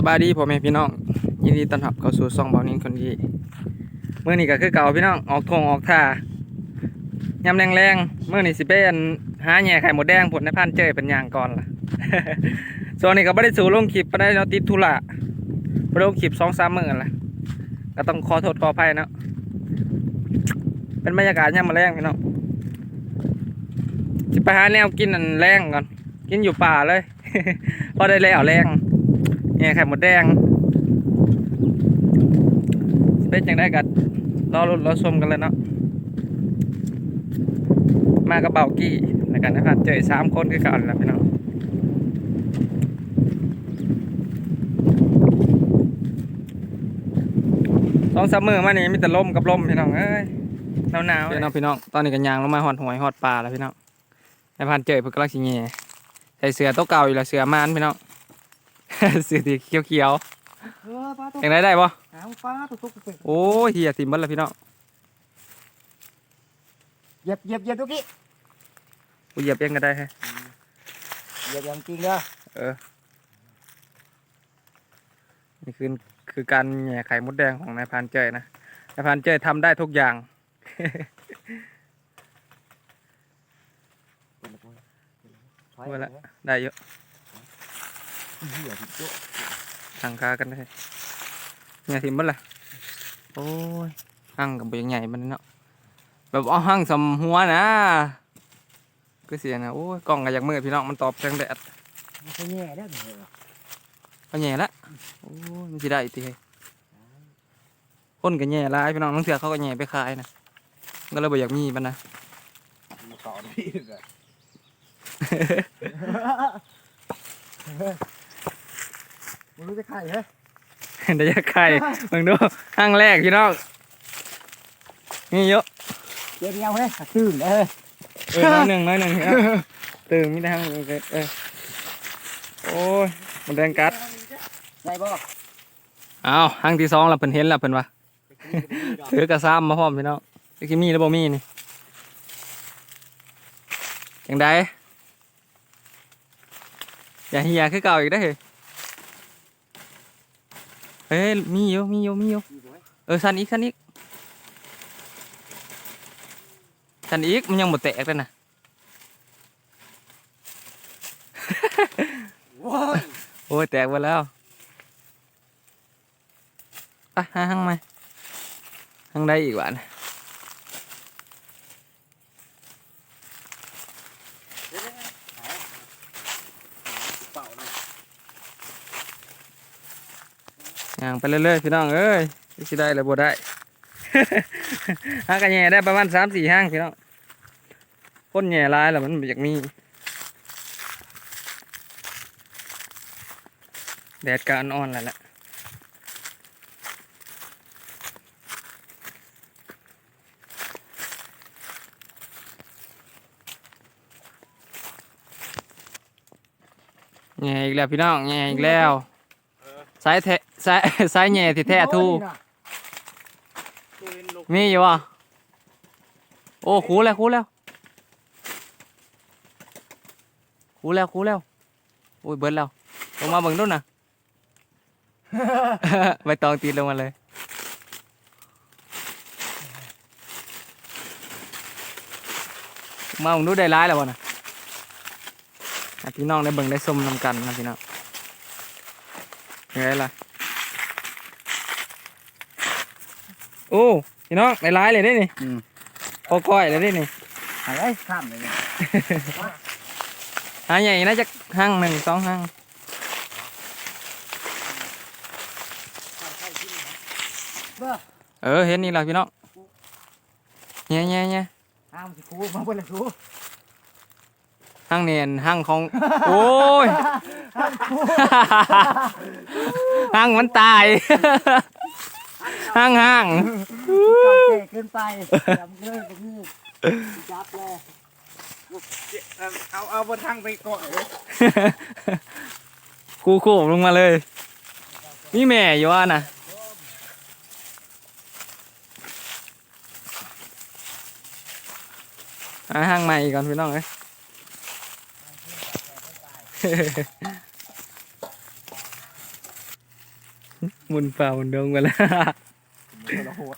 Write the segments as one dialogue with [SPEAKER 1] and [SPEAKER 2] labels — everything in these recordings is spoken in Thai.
[SPEAKER 1] สบายดีพ่อแม่พี่น้อง ยินดีต้อนรับเข้าสู่ซองเบานินคนดีเมื่อนี้ก็คือเก่าพี่น้องออกทงออกท่ายำแรงๆเมื่อนี้สิเป็นหาแหน่ไข่หมดแดงผลในพันเจอเป็นอย่างก่อนล่ะส่วนนี้ก็ไม่ได้สู่ลงคลิปไม่ได้เราติดธุระบ่ได้ลงคลิปสองสามมื้อละก็ต้องขอโทษขออภัยนะเป็นบรรยากาศยามมาแรงพี่น้องสิไปหาแนวกินอันแรงก่อน กินอยู่ป่าเลยพอได้แล้วแรง เนี่ยไข่หมดแดงเป็นจังได้กัดรอรุนรอชมกันเลยเนาะมากระเป๋ากี้ในการนะครับเจอสามคนคือเก่าแล้วพี่น้องสองสามมือมานี่มีแต่ลมกับลมพี่น้องเอ้ยหนาวหนาวพี่น้องพี่น้องตอนนี้กันยางลงมาหอดหวยหอดปลาแล้วพี่น้องในพันเจอเพื่อกำลังสิเงียใส่เสือโต๊ะเก่าอยู่แล้วเสือมานพี่น้อง สือสีเขียวเขียว
[SPEAKER 2] เออปลาตัว
[SPEAKER 1] ๆอย่างไรได้ปะ
[SPEAKER 2] หางปลาตัวตุ๊กตุ๊ก
[SPEAKER 1] โอ้ยเฮียทิมเบัดแล้วพี่น้อง
[SPEAKER 2] เหยียบเหยียบเหยียบตุ๊กกี้
[SPEAKER 1] กูเหยียบเองก็ได้ฮะ
[SPEAKER 2] เหยียบอย่างจริงเด้อ
[SPEAKER 1] นี่คือคือการแหย่ไข่มดแดงของนายพรานเจยนะนายพรานเจยทำได้ทุกอย่าง
[SPEAKER 2] ถอย
[SPEAKER 1] ไว้
[SPEAKER 2] ไป
[SPEAKER 1] ละ ได้เยอะ
[SPEAKER 2] เหยียบอีกตัว
[SPEAKER 1] ทางคากันได้เนี่ยทิมเบัดละโอ้ยหั่งกับเบียงใหญ่มันเนาะแบบเอาหั่งสำหัวนะก็เสียนะโอ้ยกล้องก็อยากมืดพี่น้องมันตอบแสงแดด
[SPEAKER 2] มันจะแย่ได้อเหรอ
[SPEAKER 1] ก็แหย่ละโอ้ยมันสิได้อีกทีเฮ้ยคนก็แหย่หลายพี่น้องน้องเสือเขาก็แหย่ไปขายนะมันก็เลยบ่อยากมีมันนะ
[SPEAKER 2] มาต่อพี่เลย มึงรู้จะใครเหรอ
[SPEAKER 1] เดี๋ยวจะไข่มึงดูห้างแรกพี่น้องนี่เยอะ
[SPEAKER 2] เดี๋ยวเดียวเฮ้ยตื่นเออ
[SPEAKER 1] เออน้อยหนึ่งน้อยหนึ่งพี่น้องตื่นมีแต่ห้างเออเออโอ้ยมันแดงกัด
[SPEAKER 2] ได้บ่
[SPEAKER 1] อ้าวห้างที่สองเราเพิ่นเห็นแล้วเพิ่นว่าถือกระซ้ำมาพร้อมพี่น้องจะกินมีหรือบ่มีนี่จังไดอย่าเฮียคือเก่าอีกได้อเฮ้ย เฮ้ยมีอยู่มีอยู่มีอยู่เออสันอีกสันอีกสันอีกมันยังหมดแตกเลยนะ
[SPEAKER 2] ว้าย
[SPEAKER 1] โอ้ยแตกไปแล้วไปหาหังไหมหังได้อีกวาน
[SPEAKER 2] เป่าหน่อย
[SPEAKER 1] ย่างไปเรื่อยๆพี่น้องเอ้ยสิได้หรือบ่ได้หากันแหย่ได้ประมาณสามสี่ห้างพี่น้องพ่นแหย่หลายแล้วมันบ่อยากมีแดดก็อ่อนๆแล้วล่ะแหน่อีกแล้วพี่น้องแหน่อีกแล้วสายแท้สายสายแหน่ที่แท้ทูมีอยู่อะโอ้คูแล้วคูแล้วคูแล้วคูแล้วโอ้ยเบิดแล้วลงมาเบิ่งดูนะใบตองตีลงมาเลยมาเบิ่งดูได้ร้ายแล้ววะนะพี่น้องได้เบิ่งได้ชมนำกันนะพี่น้องยังไงล่ะ โอ้พี่น้องในร้ายเลยได้นี่
[SPEAKER 2] อืม
[SPEAKER 1] พอก้อยเลยได้นี่
[SPEAKER 2] หายไอ้ข้ามเลยเนี่ย
[SPEAKER 1] หาใหญ่น่าจะห้างหนึ่งสองห้าง
[SPEAKER 2] เบ้อ
[SPEAKER 1] เออเห็นนี่แหละพี่น้องเงี้ยเงี้ยเงี้ย
[SPEAKER 2] ห้ามสิครูมาเบิ่งเลยครู
[SPEAKER 1] ห้างเนียนห้างของโอ้ย
[SPEAKER 2] ห้ามครู
[SPEAKER 1] ห้างมันตาย ห้างห้าง
[SPEAKER 2] เก่าแก่เกินไปจำเลยตรงนี้จับเลย
[SPEAKER 3] เอาเอาบนทางไปก่อนเลย
[SPEAKER 1] คู่คู่ลงมาเลย นี่แม่อยู่ว่านะหาห้างใหม่อีกก่อนพี่น้องเอ้ย หมุนเปล่าหมุนดงไปแล้ว
[SPEAKER 3] คนละโหด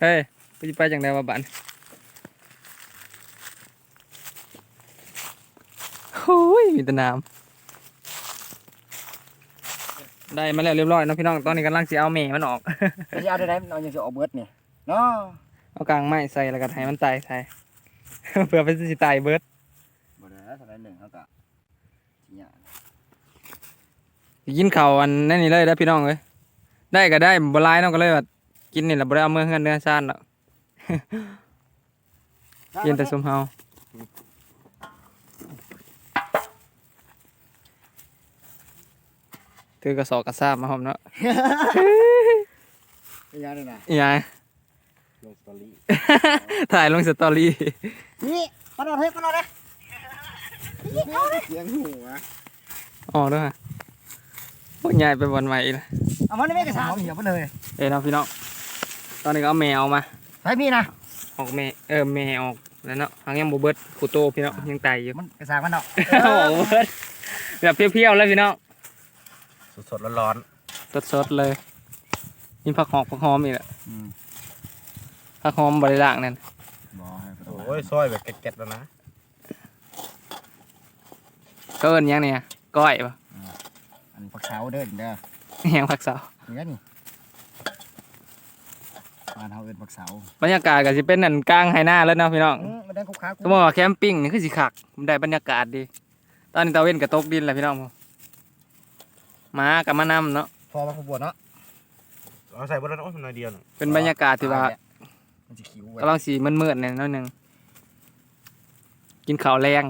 [SPEAKER 1] เฮ้ยไปไปจังไดวะบันโอ้ยมีแต่น้ำได้มาแล้วเรียบร้อยเนาะพี่น้องตอนนี้กำลังสิเอาแม่มันออก
[SPEAKER 2] จะเอาได้ไหนมันเอายังจะออกเบิดเนี่ยเนาะ
[SPEAKER 1] เอากลางไม้ใส่แล้วก็ให้มันตายใส่ เพื่อเป็นสิตายเบิด
[SPEAKER 2] บ่ได้เท่าไหร่หนึ่งเขาก็เนี่ย
[SPEAKER 1] กินข้าวอันนั่นนี่เลยได้อพี่น้องเอ้ยได้ก็ได้บ่หลายเนาะก็เลยว่ากินนี่แหละบ่ได้เอามือเฮือนเนื้อซ่านดอกกินแต่ซุมเฮาถือกระสอบกระซาบมาหอมเนาะ
[SPEAKER 2] เป็นยังไงนะ
[SPEAKER 1] อีหยัง
[SPEAKER 3] ลง สตอรี่
[SPEAKER 1] ถ่ายลงสตอรี่
[SPEAKER 2] นี่ปนเอาเฮ้ยปนเอาเด้
[SPEAKER 3] เสียงหูอะ
[SPEAKER 1] อ๋อเด้วยฮะพวกใหญ่ไปบอลใหม่อีกแล้ว
[SPEAKER 2] เอามันไม่กระสาวเหี่ยวไปเลย
[SPEAKER 1] เอ้ยเนาะพี่น้อง ตอนนี้ก็เอาแมวมา
[SPEAKER 2] ใส่มีนะ
[SPEAKER 1] ออกแม่เออแม่ออกแล้วเนาะทางยังบ่เบิดคูโตพี่น้องยังไตอยู่
[SPEAKER 2] มันกระสาวมันเนาะ
[SPEAKER 1] เอาออกบ่เบิดแบบเพี้ยวๆเลยพี่น้อง
[SPEAKER 3] สดๆร้อน
[SPEAKER 1] สดๆเลยมีผักหอกผักหอมอีกแหละ
[SPEAKER 2] อืม
[SPEAKER 1] ผักหอมบริล่างนั่น
[SPEAKER 2] บ่ให้ไป
[SPEAKER 3] ๆ
[SPEAKER 2] ตรงนั้น
[SPEAKER 3] โอ้ยซอยแบบแกะๆแล้วนะ
[SPEAKER 1] ก็เอิ้นหยังเนี่ยก้อยปะ
[SPEAKER 2] อันผักเสาเด้อเด้อ
[SPEAKER 1] หยังผักเสา
[SPEAKER 2] นี่นี่บ้านเฮาเอิ้นผักเสา
[SPEAKER 1] บรรยากาศก็สิเป็นนั่นกลางไฮนาแล้วเนาะพี่น้อง
[SPEAKER 2] อืมมันได้คุกค้า
[SPEAKER 1] สมมติว่าแคมปิ้งนี่คือสิคักมันได้บรรยากาศดี ตอนนี้ตะเว้นก็ตกดินแหละพี่น้องผมหมากับมานำเนาะ
[SPEAKER 2] พอมาขบวนเนาะ
[SPEAKER 3] เอาใส่บนนั้นโอ้ยมันน้อยเดียวหนึ่ง
[SPEAKER 1] เป็นบรรยากาศที่ว่า
[SPEAKER 2] มันจะคิ้ว
[SPEAKER 1] กำลังสีมืดๆเนี่ยนิดนึง กินข้าวแรง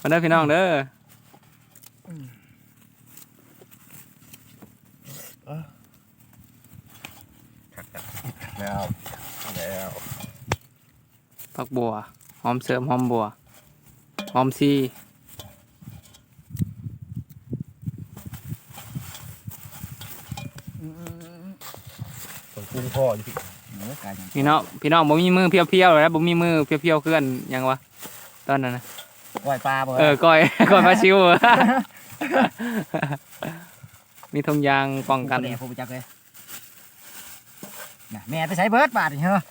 [SPEAKER 1] มาเด้อพี่น้องเด้อ
[SPEAKER 2] แล้วแล้ว
[SPEAKER 1] ผักบัว หอมเสริมหอมบัว หอมซี
[SPEAKER 3] ส่วนกุ้ง พ่ออยู่พี่
[SPEAKER 2] เนื้อกายอย่าง
[SPEAKER 1] พี่น้องพี่น้องบ่มีมือเพียวๆเลยนะบ่มีมือเพียวๆเคลื่อนหยังวะตอนนั้นนะ
[SPEAKER 2] ปล่อยปลาบ่
[SPEAKER 1] เออก้อยก้อยปลาชิวมีธงยางป้องกัน
[SPEAKER 2] แม่ผมจักเลยน่ะแม่ไปใช้เบิร์ดบาทนี่เหรอ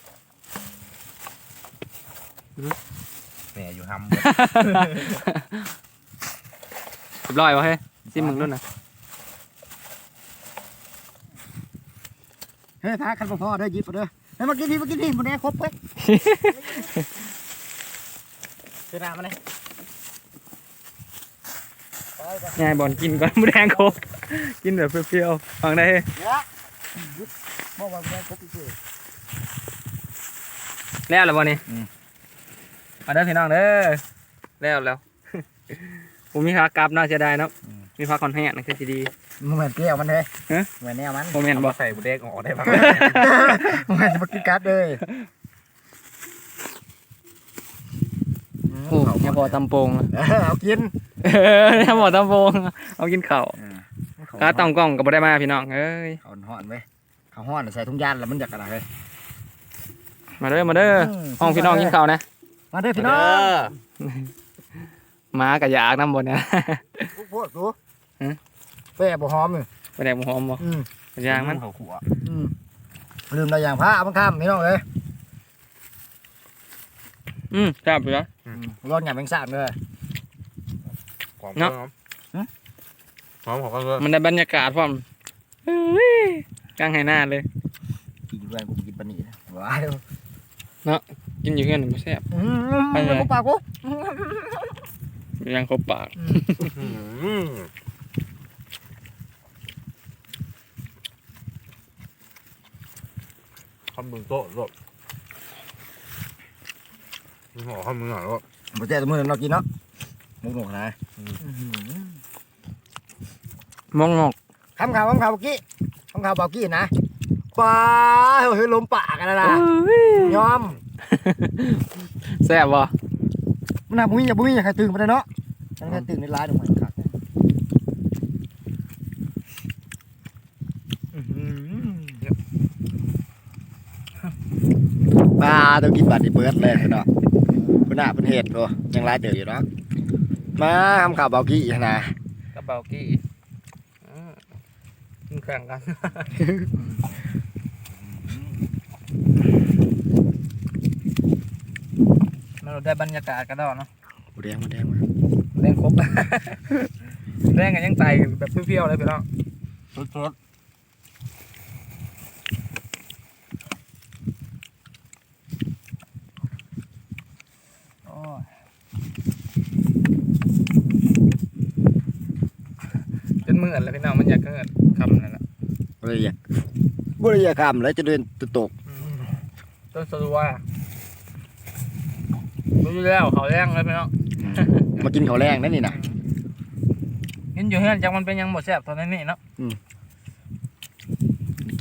[SPEAKER 3] แหม่อยู่ห้ำ
[SPEAKER 1] เรียบร้อยวะเฮ้ยซิมึงรุ่นน่ะ
[SPEAKER 2] ฮ้ยพาคันบ่พ่อเด้อหยิบเอาเด้อเฮ้ยมากินพี่มากินพี่หมดแน่ครบเว้ย
[SPEAKER 3] คือน้ำมันเลย
[SPEAKER 1] ยายบอลกินก่อนหมูแดงโคกกินแบบเปรี้ยวๆฟังได้เฮ้ย
[SPEAKER 2] เนี่ยหยุดบอกว่าแม่ครบเฉย
[SPEAKER 1] แล้วแล้วบ่นี่
[SPEAKER 2] อืม
[SPEAKER 1] มาเด้อพี่น้องเด้อแล้วแล้วผมมีขากลับน่าเสียดายเนาะ มีพักคอนแห้งนั่นคือสิดี
[SPEAKER 2] มึงเหมือนเกลียวมันเลย
[SPEAKER 1] ฮะ
[SPEAKER 2] เหมือนแนวมัน
[SPEAKER 1] โมเมนต์บ่
[SPEAKER 3] ใส่บุเด็กออกได้ปะ
[SPEAKER 2] มึงเหมือนมากินกัดเลย
[SPEAKER 1] โอ้ยพอตำโปงอะ
[SPEAKER 2] เออเอากิน
[SPEAKER 1] เออเนี่ยพอตำโปงเอากินข้าวขาต้องกล้องก็บ่ได้มาพี่น้องเอ้ย
[SPEAKER 2] เขาห่อนเว้ยเขาห่อนใส่ถุงยางแล้วมันอยากอะไรเฮ้ย
[SPEAKER 1] มาเด้อมาเด้อห้องพี่น้องกินข้าวนะ
[SPEAKER 2] มาเด้อพี่น้อง
[SPEAKER 1] หมากับยากน้ำบนเนี่ย
[SPEAKER 2] พวกสู
[SPEAKER 1] หือ
[SPEAKER 2] เป้บ่หอมเลย
[SPEAKER 1] ไปแดกหมูหอมบ่
[SPEAKER 2] อืม
[SPEAKER 1] กับยางมัน
[SPEAKER 3] เขาขัว
[SPEAKER 2] อืมลืมอะไรอย่างพระเอาบังคับพี่น้องเลย
[SPEAKER 1] อืมครับเหรอ
[SPEAKER 2] ร้อนหยาบแมงสาบเลย
[SPEAKER 3] หอม
[SPEAKER 1] เนาะ
[SPEAKER 3] หอมหอมของก็เลย
[SPEAKER 1] มันได้บรรยากาศพร้อมเฮ้ยกลางไหหน้าเลย
[SPEAKER 2] กินด้วยกูกินปานนี้นะว้าว
[SPEAKER 1] กินอยู่เงี้ยหนึ่งแซ่บ
[SPEAKER 2] อืม
[SPEAKER 1] ไปเลย
[SPEAKER 2] กูปากกู
[SPEAKER 1] ยังครบปาก
[SPEAKER 3] อืมข้าวมือโต๊ะรบมีห่อข้าวมือหน่อยรบ
[SPEAKER 2] บ่เจ๊ตัวมือเรากินเนาะมุกหนวกนะ
[SPEAKER 1] มองงอก
[SPEAKER 2] คำข่าวคำข่าวเมื่อกี้คำข่าวเมื่อกี้นะปลาเฮ้ยลมปากกันแล้วนะยอม
[SPEAKER 1] แซ่บบ่
[SPEAKER 2] มันน่ะบุ้ยอย่าบุ้ยอย่าใครตื่นมาเลยเนาะฉันแค่ตื่นในร้านเดี๋ยวมันขาด ปลาต้องกินบัตรที่เบิร์ดเลยเนาะพุ่นน่ะเพิ่นเฮ็ดโอ้ยังหลายเติบอยู่เนาะมาทำข่าวเบากี้นะ
[SPEAKER 1] กระเป๋ากี้อืมกินแข่งกันมาเราได้บรรยากาศกันแล้วเนาะ
[SPEAKER 2] หมูแดงหมูแดงมา
[SPEAKER 1] แรงครบแรงกันยังใจแบบเปรี้ยวๆเลยพี่น้อง
[SPEAKER 3] สด
[SPEAKER 1] โอ้ยจน มืดเลยพี่น้องมันอยากเกิดคำนั่นแหละ
[SPEAKER 2] บ่ได้อยากบ่ได้อยากข้ามแล้วจะเดินตะตก
[SPEAKER 1] ต้นสะดัวรู้อยู่แล้วเขาแรงเลยพี่น้อง
[SPEAKER 2] มากินข้าวแรงนั่นนี่นะ
[SPEAKER 1] กินอยู่เฮือนจังมันเป็นหยังหมดแซ่บตอนนี้นี่เนาะ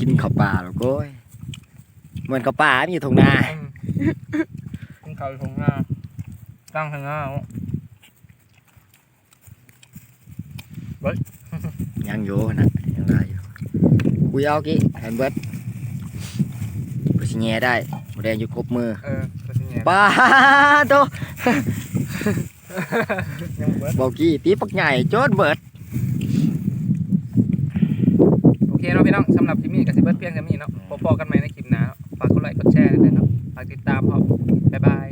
[SPEAKER 2] กินข้าวปลาแล้วก็ยเหมือนข้าวปลามีอยู่ตรงนา
[SPEAKER 1] อืมกินข้าวอยู่ตรงหน้าตั้งทางหน้าเอา
[SPEAKER 2] ยังอยู่นะยังได้อยู่คุยเอากี้แฮนเบิร์ดไปสิแง่ได้หมูแดงอยู่ครบมือ
[SPEAKER 1] เออก็สิแง่
[SPEAKER 2] ปลาโต
[SPEAKER 1] ยังบ่เบิด
[SPEAKER 2] บอกกี้ตีปักใหญ่โจนเบิด
[SPEAKER 1] โอเคเนาะพี่น้องสำหรับคลิปนี้ก็สิเบิดเพียงแค่นี้เนาะพบกันใหม่ในคลิปหน้าเนาะฝากกดไลค์กดแชร์ด้วยเนาะฝากติดตามครับบ๊ายบาย